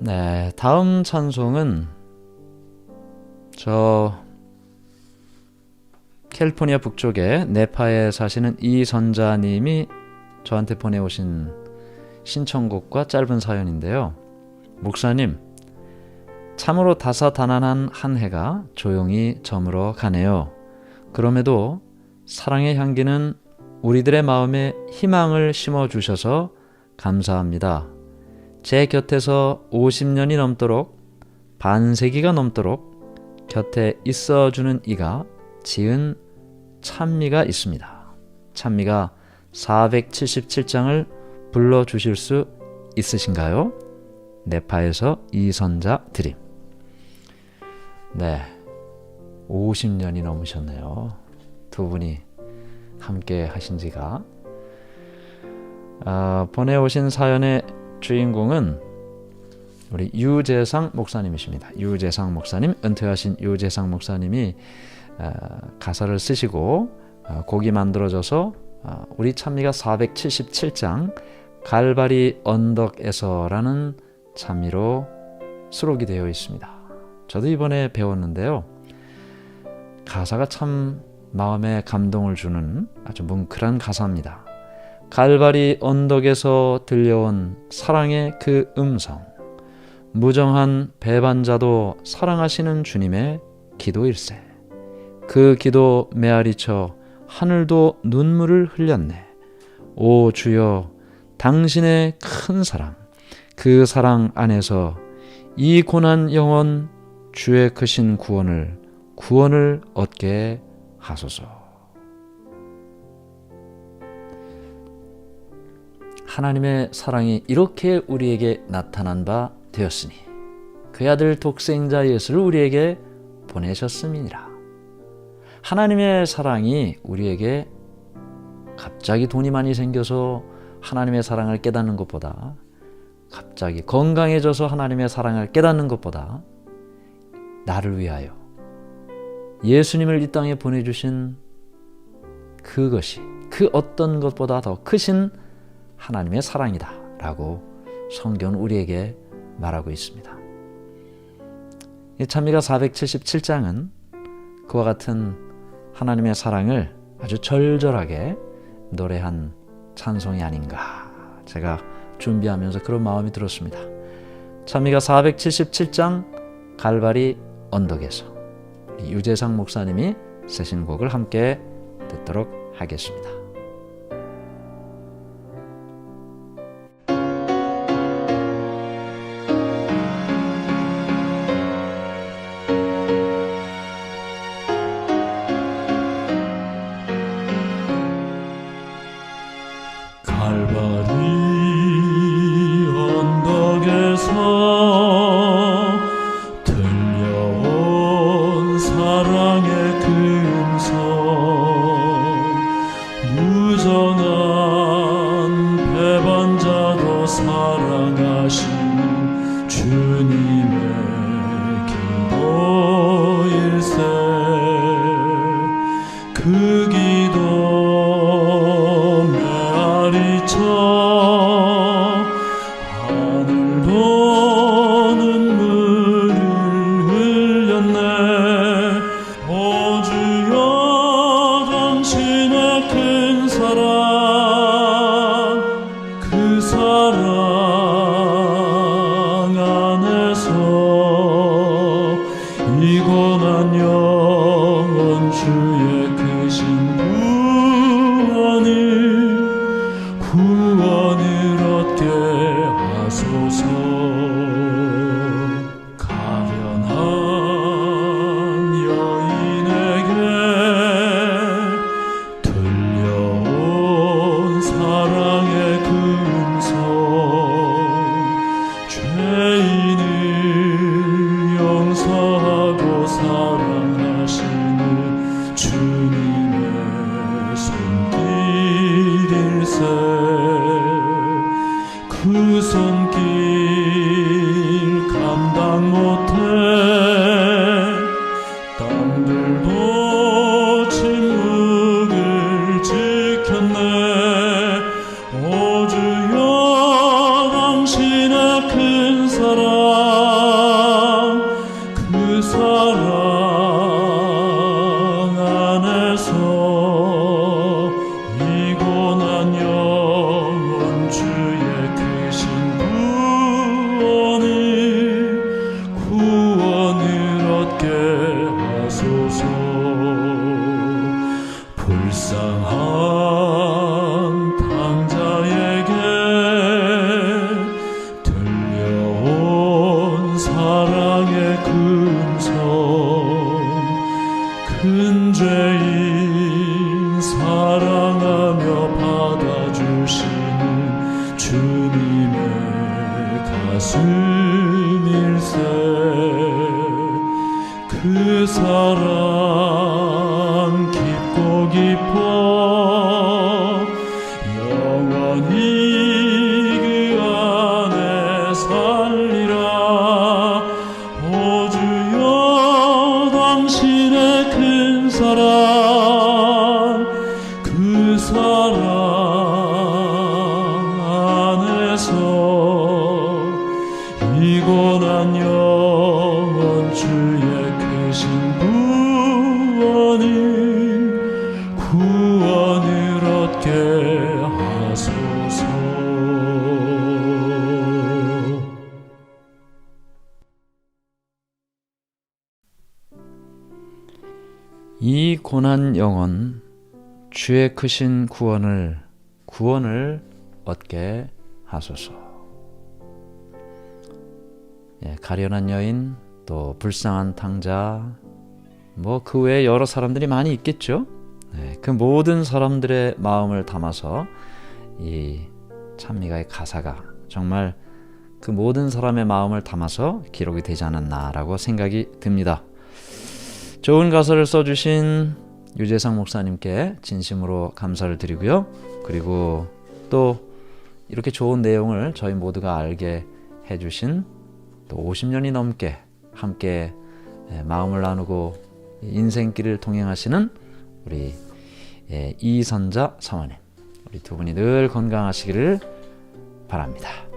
네, 다음 찬송은 저 캘리포니아 북쪽에 네파에 사시는 이선자님이 저한테 보내오신 신청곡과 짧은 사연인데요. 목사님, 참으로 다사다난한 한 해가 조용히 저물어 가네요. 그럼에도 사랑의 향기는 우리들의 마음에 희망을 심어 주셔서 감사합니다. 제 곁에서 50년이 넘도록 반세기가 넘도록 곁에 있어 주는 이가 지은 찬미가 있습니다. 찬미가 477장을 불러 주실 수 있으신가요? 네파에서 이선자 드림. 네. 50년이 넘으셨네요. 두 분이 함께 하신 지가 아, 보내오신 사연의 주인공은 우리 유재상 목사님이십니다. 유재상 목사님, 은퇴하신 유재상 목사님이 아, 가사를 쓰시고 아, 곡이 만들어져서 아, 우리 찬미가 477장 갈바리 언덕에서라는 찬미로 수록이 되어 있습니다. 저도 이번에 배웠는데요. 가사가 참 마음에 감동을 주는 아주 뭉클한 가사입니다. 갈바리 언덕에서 들려온 사랑의 그 음성, 무정한 배반자도 사랑하시는 주님의 기도일세. 그 기도 메아리쳐 하늘도 눈물을 흘렸네. 오 주여, 당신의 큰 사랑, 그 사랑 안에서 이 고난 영혼 주의 크신 구원을 구원을 얻게 하소서. 하나님의 사랑이 이렇게 우리에게 나타난 바 되었으니 그 아들 독생자 예수를 우리에게 보내셨음이니라. 하나님의 사랑이 우리에게 갑자기 돈이 많이 생겨서 하나님의 사랑을 깨닫는 것보다 갑자기 건강해져서 하나님의 사랑을 깨닫는 것보다 나를 위하여 예수님을 이 땅에 보내주신 그것이 그 어떤 것보다 더 크신 하나님의 사랑이다 라고 성경은 우리에게 말하고 있습니다. 이 찬미가 477장은 그와 같은 하나님의 사랑을 아주 절절하게 노래한 찬송이 아닌가 제가 준비하면서 그런 마음이 들었습니다. 찬미가 477장 갈바리 언덕에서 유재상 목사님이 쓰신 곡을 함께 듣도록 하겠습니다. 그 깊고 이 고난 영혼 주의 크신 구원을 구원을 얻게 하소서. 예, 가련한 여인 또 불쌍한 탕자 뭐 그 외에 여러 사람들이 많이 있겠죠. 네, 그 모든 사람들의 마음을 담아서 이 찬미가의 가사가 정말 그 모든 사람의 마음을 담아서 기록이 되지 않았나라고 생각이 듭니다. 좋은 가사를 써주신 유재상 목사님께 진심으로 감사를 드리고요. 그리고 또 이렇게 좋은 내용을 저희 모두가 알게 해주신 또 50년이 넘게 함께 예, 마음을 나누고 인생길을 동행하시는 우리 예, 이선자 사모님 우리 두 분이 늘 건강하시기를 바랍니다.